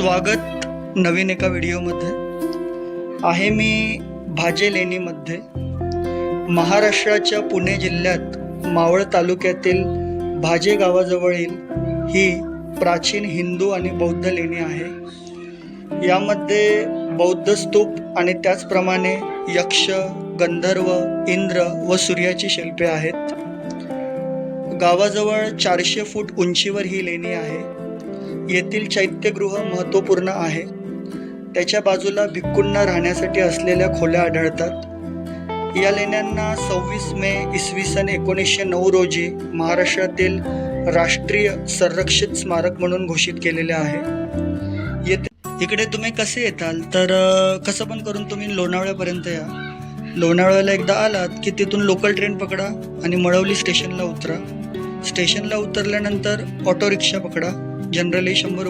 स्वागत नवीन एका व्हिडिओमध्ये. आहे मी भाजे लेणीमध्ये महाराष्ट्राच्या पुणे जिल्ह्यात मावळ तालुक्यातील भाजे गावाजवळील ही प्राचीन हिंदू आणि बौद्ध लेणी आहे. यामध्ये बौद्ध स्तूप आणि त्याचप्रमाणे यक्ष गंधर्व इंद्र व सूर्याची शिल्पे आहेत. गावाजवळ चारशे फूट उंचीवर ही लेणी आहे. येथील चैत्यगृह महत्त्वपूर्ण आहे. त्याच्या बाजूला भिक्कूंना राहण्यासाठी असलेल्या खोल्या आढळतात. या लेण्यांना सव्वीस मे इसवी सन एकोणीसशे नऊ रोजी महाराष्ट्रातील राष्ट्रीय संरक्षित स्मारक म्हणून घोषित केलेले आहे. येथे इकडे तुम्ही कसे येताल? तर कसं पण करून तुम्ही लोणावळ्यापर्यंत या. लोणावळ्याला एकदा आलात की तिथून लोकल ट्रेन पकडा आणि मळवली स्टेशनला उतरा. स्टेशनला उतरल्यानंतर ऑटो रिक्षा पकडा. जनरली शंभर रुपये